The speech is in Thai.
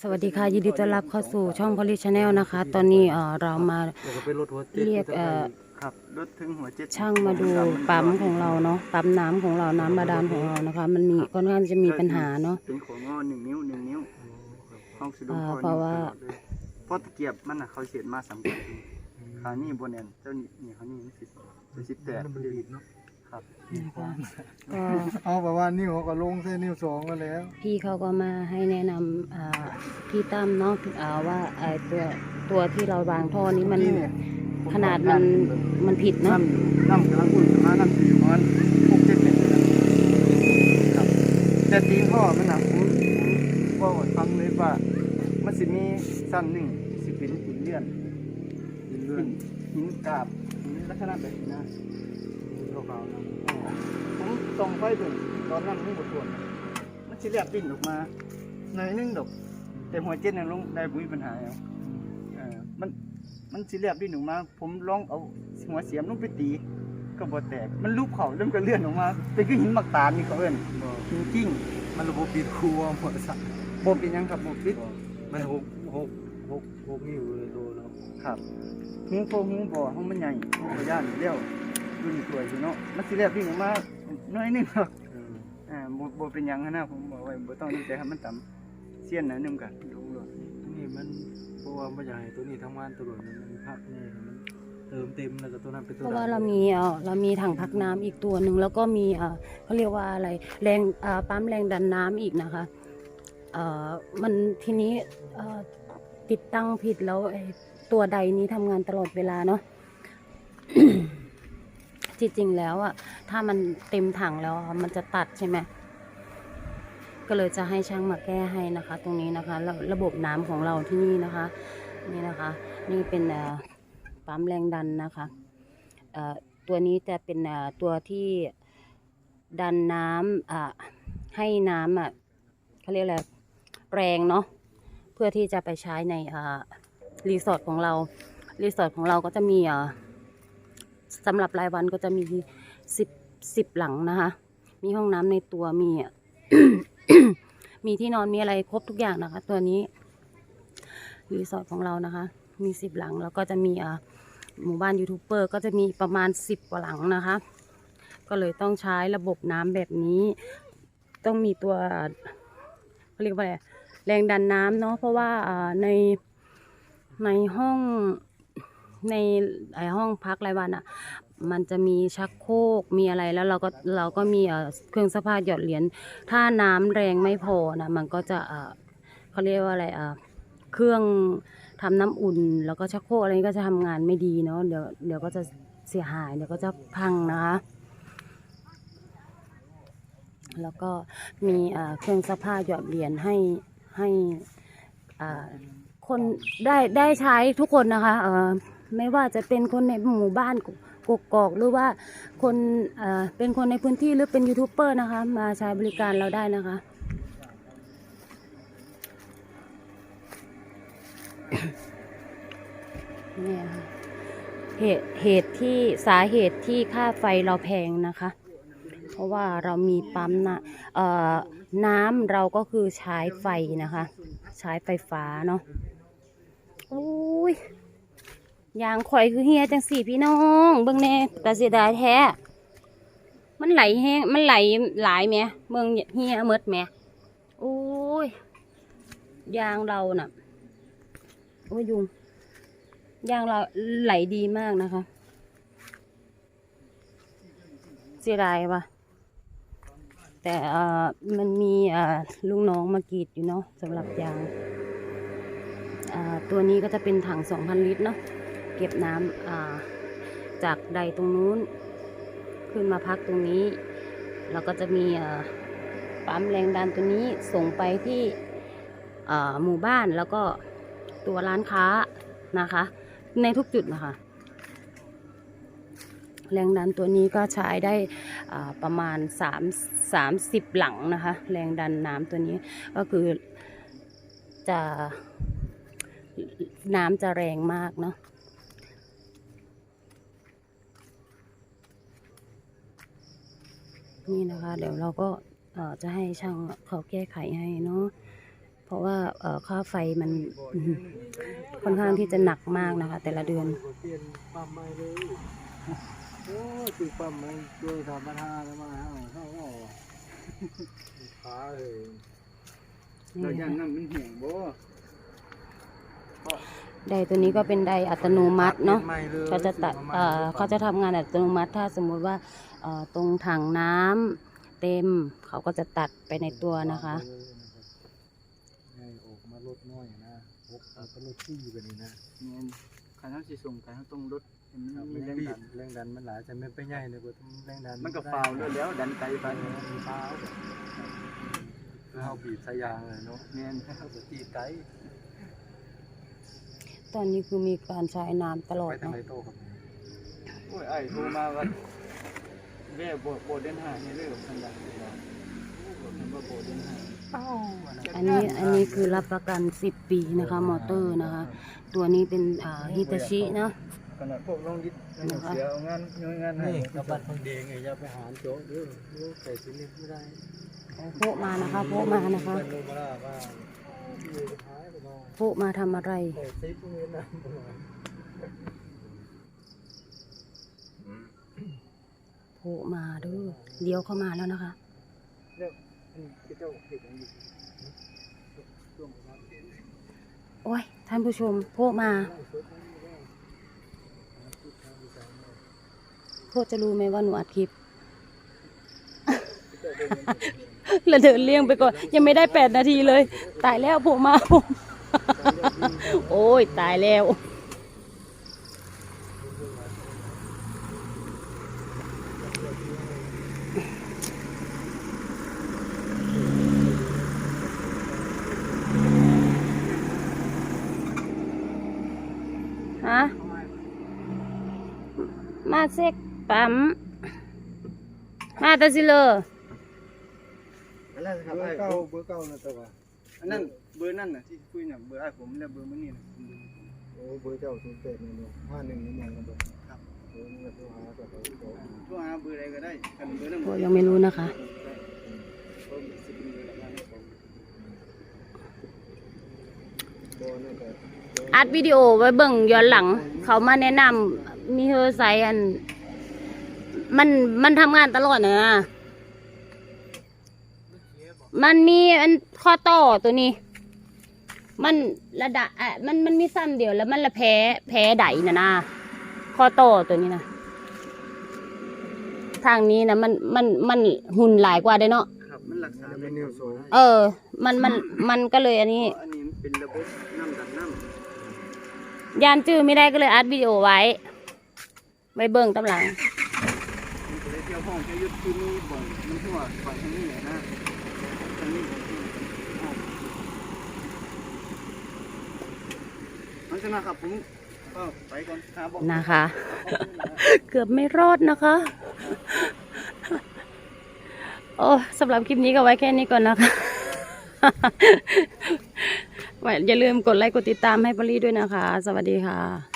สวัสดีค่ะ ยินดีต้อนรับเข้าสู่ช่องพลิชแนลนะคะ ตอนนี้เอ่อเรามา แล้วก็ไปรถหัวเจ็ดเรียกเอ่อ ครับรถถึงหัวเจ็ดช่างมาดูปั๊มของเราเนาะปั๊มน้ำของเราน้ำบาดาลของเรานะคะ มันมีค่อนข้างจะมีปัญหาเนาะ เป็นของงอหนึ่งนิ้วหนึ่งนิ้วห้องสะดุ้งอ่าคอเพราะว่าเพราะตะเกียบมันน่ะเขาเสียมาสำคัญขานี่บนแอนเจ้านี่นี่เขานี่มันสิบเป็นสิบแปดมันดีดเนาะ ครับนะคะก็เอาแบบว่านิ้วเขาก็ลงใส่นิ้วสองกันแล้วพี่เขาก็มาให้แนะนำอ่าพี่ตั้มเนาะอ่าว่าไอ้ตัวตัวที่เราวางท่อนี้มันขนาดมันมันผิดเนาะน้ำน้ำกำลังอุ่นมาน้ำสีอยู่ประมันหกเจ็ดเมตรครับ แต่ตีนท่อมันน่ะผมผมบอกให้ฟังเลยว่า มันสิมีสั้นหนึ่งสิเป็นหินเลื่อนดินเลื่อหินนหินกราบหินลักษณะแบบนี้นะ ขาวๆนะผมส่องไฟถึงตอนนั้นมันบทวน มันสิเรียบปิ้นออกมาหน่อยนึงดอกแต่หัวเจ็ดนั่นลงได้บุ้ยปัญหาแล้วเออมันมันสิเรียบปิ้นออกมา ผมลองเอาหัวเสียมลงไปตีก็บ่แตก มันลูบเขาเริ่มก็เลื่อนออกมาเป็นคือหินมักตาลนี่เขาเอิ้นบ่หินกิ้งมันระบบปิดครัวหมดสักบ่เป็นยังครับบ่ปิดมันหกหกหกหกนิ้วเลยโตเนาะครับหิงโพหิงบ่ห้องมันใหญ่ห้องบ่ย่านอยู่แล้ว รุ่นสวยอยู่เนาะมันสิเรียบปิ้นออกมาหน่อยนึงครับเอออ่าบ่บ่เป็นหยังหั้นนะผมบอกไว้บ่ต้องดีใจครับมันต่ำเสี้ยนหน่อยนึงก็ลงเลยนี่มันเพราะว่าไม่อยากให้ตัวนี้ทำงานตลอดมันมันพักนี่มันเติมเต็มแล้วก็ตัวนั้นเป็นตัวเพราะว่าเรามีเอ่อเรามีถังพักน้ำอีกตัวหนึ่งแล้วก็มีเอ่อเขาเรียกว่าอะไรแรงเอ่อปั๊มแรงดันน้ำอีกนะคะเอ่อมันทีนี้เอ่อติดตั้งผิดแล้วไอ้ตัวใดนี้ทำงานตลอดเวลาเนาะ จริงๆแล้วอะถ้ามันเต็มถังแล้วมันจะตัดใช่ไหมก็เลยจะให้ช่างมาแก้ให้นะคะ ตรงนี้นะคะแล้วระบบน้ำของเราที่นี่นะคะ นี่นะคะ นี่เป็นปั๊มแรงดันนะคะตัวนี้จะเป็นตัวที่ดันน้ำให้น้ำอะเขาเรียกอะไรแรงเนาะเพื่อที่จะไปใช้ในรีสอร์ทของเรารีสอร์ทของเราก็จะมีอ่ สำหรับรายวันก็จะมีสิบสิบหลังนะคะ มีห้องน้ำในตัวมี มีที่นอนมีอะไรครบทุกอย่างนะคะ ตัวนี้รีสอร์ทของเรานะคะ มีสิบหลังแล้วก็จะมีอ่าหมู่บ้านยูทูบเบอร์ก็จะมีประมาณสิบกว่าหลังนะคะ ก็เลยต้องใช้ระบบน้ำแบบนี้ ต้องมีตัวเขาเรียกว่าอะไรแรงดันน้ำเนาะเพราะว่าในในห้อง ในไอห้องพักรายวันอะ่ะ มันจะมีชักโครกมีอะไรแล้วเราก็เราก็มีเออเครื่องซักผ้าหยอดเหรียญถ้าน้ำแรงไม่พอนะมันก็จะเออเขาเรียกว่าอะไรอะเครื่องทำน้ำอุ่น แล้วก็ชักโครกอะไรนี้ก็จะทำงานไม่ดีเนาะเดี๋ยวเดี๋ยวก็จะเสียหายเดี๋ยวก็จะพังนะคะแล้วก็มีอ่าเครื่องซักผ้าหยอดเหรียญให้ให้คนได้ได้ใช้ทุกคนนะคะเออ ไม่ว่าจะเป็นคนในหมู่บ้านกกอกหรือว่าคนเอ่อเป็นคนในพื้นที่หรือเป็นยูทูบเบอร์นะคะ มาใช้บริการเราได้นะคะเนี่ยค่ะเหตุเหตุที่สาเหตุที่ค่าไฟเราแพงนะคะ เพราะว่าเรามีปั๊มนะเอ่อน้ำเราก็คือใช้ไฟนะคะ ใช้ไฟฟ้าเนาะอุ้ย ยางข่อยคือเฮียจังสี่พี่น้อง เบิ่งแน่แต่เสียดายแท้ มันไหลแห้งมันไหลหลายแหมเบิ่งเฮียเมดแหมโอ้ยยางเราน่ะโอ้ยยุงยางเราไหลดีมากนะคะ เสียดายว่ะแต่เอ่อมันมีเอ่อลูกน้องมากรีดอยู่เนาะสำหรับยางอ่าตัวนี้ก็จะเป็นถัง 2,000 ลิตรเนาะ เก็บน้ำอ่าจากใดตรงนู้น ขึ้นมาพักตรงนี้ แล้วก็จะมีอ่อปั๊มแรงดันตัวนี้ส่งไปที่อ่อหมู่บ้านแล้วก็ตัวร้านค้านะคะ ในทุกจุดนะคะ แรงดันตัวนี้ก็ใช้ได้อ่าประมาณ 3 30 หลังนะคะ แรงดันน้ำตัวนี้ก็คือจะน้ำจะแรงมากเนาะ นี่นะคะ เดี๋ยวเราก็เอ่อจะให้ช่างเขาแก้ไขให้เนาะเพราะว่าเอ่อค่าไฟมันอืมค่อนข้างที่จะหนักมากนะคะ แต่ละเดือนเปลี่ยนปั๊มใหม่เลยโอ้ยตื่นปั๊มใหม่ด้วยธรรมดาแล้วมาเอาเข้าเอาขาเลยเราย่านน้ำมันแห้งบ่ ไดตัวนี้ก็เป็นไดอัตโนมัติเนาะใหม่เลยเขาจะตัดเอ่อเขาจะทำงานอัตโนมัติ ถ้าสมมุติว่าเอ่อตรงถังน้ำเต็ม เขาก็จะตัดไปในตัวนะคะให้ออกมาลดน้อยนะพกเอาไปลดที่กันนี่นะแม่นคันเฮาสิส่งไปเฮาต้องลดให้มันครับมีแรแรงงดัดันนแรงดันมันหลายแต่ไม่ไปใหญ่เลยบ่ต้องแรงดันมันก็ฟาวแล้วแล้วดันไกลไปมีฟาวคือเฮาบีบสายยางเลยเนาะแม่นเฮาก็ตีไกล ตอนนี้คือมีการใช้น้ำตลอไปดทางเนาะไหนโตครับโอ้ยไอ้โทรมาว่าแว่บ่บ่เดินหานี่เลยสันดานว่าโอ้บ่เห็นว่าบ่เดินหาเอ้าอันนี้อันนี้คือรับประกัน 10 ปีนะคะมอเตอร์นะคะ ตัวนี้เป็นอ่าฮิตาชิเนาะขนาดพวกลงดิษนั่นน่ะเสียเอางานย่อยงานให้นี่กระบัดพังเดงไงอย่าไปหาโจ๊กเด้อโอ้ใส่สิเล็กไม่ได้โพะมานะคะโพะมานะคะ เพิ่นรู้บ่ล่ะว่าอยู่ท้ายบ่ว่า โปะมาทำอะไร โผล่มาดูเดี๋ยวเข้ามาแล้วนะคะ โอ้ย ท่านผู้ชมโผล่มาโคตจะรู้ไหมว่าหนูอัดคลิป แล้วเดินเลี่ยงไปก่อน ยังไม่ได้แปดนาทีเลย ตายแล้วผล่มาผมโอ้ย ตายแล้ว ฮะ มาเซ็กปั๊ม มาตาสิเลออั นนั้นครับเบอไอ้ร์เก้าเบอร์เก้านะแต่ว่าอันนั้นเบอร์นั่นน่ะที่คุยน่ะเบอร์ไอ้ผมแล้วเบอร์มันนี่น่ะ โอ้เบอร์เจ้าศูนย์แปดนี่เนาะห้าหนึ่งนี่มันบ่ครับ เออมันก็โทรหากับเขาโทรโทรหาเบอร์ใดก็ได้กันเบอร์นั้นโอ้ยังไม่รู้นะคะผมสิเป็นเบอร์ละกันผมโทรนั่นก็อัดวิดีโอไว้เบิ่งย้อนหลัง เขามาแนะนำมีเฮอร์ไซอัน มันมันทำงานตลอดนะ มันมีอันข้อต่อตัวนี้ มันระดับอะมันมันมีซ้ำเดียวแล้วมันละแพ้แพ้ไดนะนะข้อต่อตัวนี้นะทางนี้นะมันมันมันหุ่นหลายกว่าได้เนาะครับมันรักษามันเป็เป็นนนินิววโซโซเออ มันมันมันก็เลยอันนี้อันนี้มันเป็นระบบน้ำดันน้ำยานจื้อไม่ได้ก็เลยอัดวิดีโอไว้ไว้เบิ่งตำหลังมันก็เลยเที่ยวห้องเที่ยวยุดคือมีบ่อยมันทั่วบ่อยทางนี้แหละนะทางนี้ห้อง มันชนะครับผมก็ไปก่อนหาบอกนะคะ เกือบไม่รอดนะคะ โอ้สำหรับคลิปนี้ก็ไว้แค่นี้ก่อนนะคะไว้อย่าลืมกดไลค์กดติดตามให้บอลลี่ด้วยนะคะ สวัสดีค่ะ